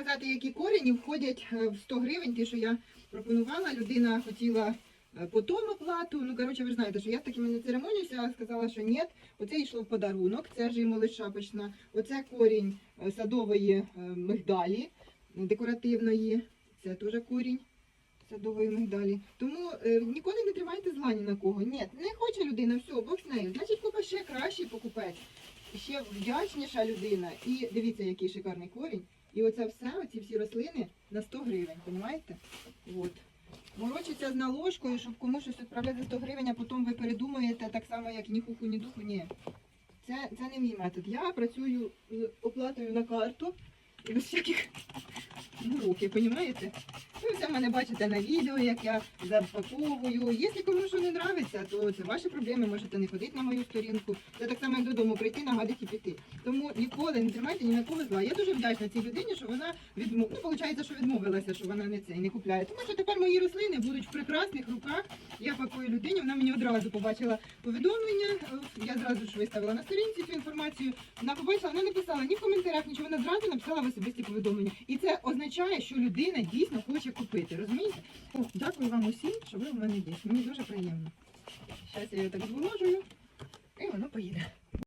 показати, які корені входять е, в 100 гривень, ті, що я пропонувала. Людина хотіла е, потім оплату. Ну, коротше, ви ж знаєте, що я з такими не церемонююся, а сказала, що ні. Оце йшло в подарунок, це ж йому шапочна. Оце корінь е, садової мигдалі декоративної. Це теж корінь садової мигдалі. Тому е, ніколи не тримайте зла ні на кого. Ні, не хоче людина, все, Бог з нею. Значить, купа ще кращий покупець. Ще вдячніша людина. І дивіться, який шикарний корінь. І оце все, оці всі рослини на 100 гривень, розумієте? От. Морочиться з наложкою, щоб комусь щось відправляти 100 гривень, а потім ви передумаєте так само, як ні хуху, ні духу. Ні. Це, це не мій метод. Я працюю з оплатою на карту і без всяких уроків, розумієте? Мене бачите на відео, як я запаковую. Якщо комусь що не подобається, то це ваші проблеми, можете не ходити на мою сторінку. Це так само, додому прийти, нагадати і піти. Тому ніколи не тримайте ні на кого зла. Я дуже вдячна цій людині, що вона відмов... ну, виходить, що відмовилася, що вона не це не купляє. Тому що тепер мої рослини будуть в прекрасних руках. Я пакую людині, вона мені одразу побачила повідомлення. е, Я зразу ж виставила на сторінці цю інформацію. Вона побачила, вона не писала ні в коментарях, нічого, вона зразу написала в особисті повідомлення. І це означає, що людина дійсно хоче купити. Розумієте? О, дякую вам усім, що ви в мене є. Мені дуже приємно. Зараз я його так зволожую, і воно поїде.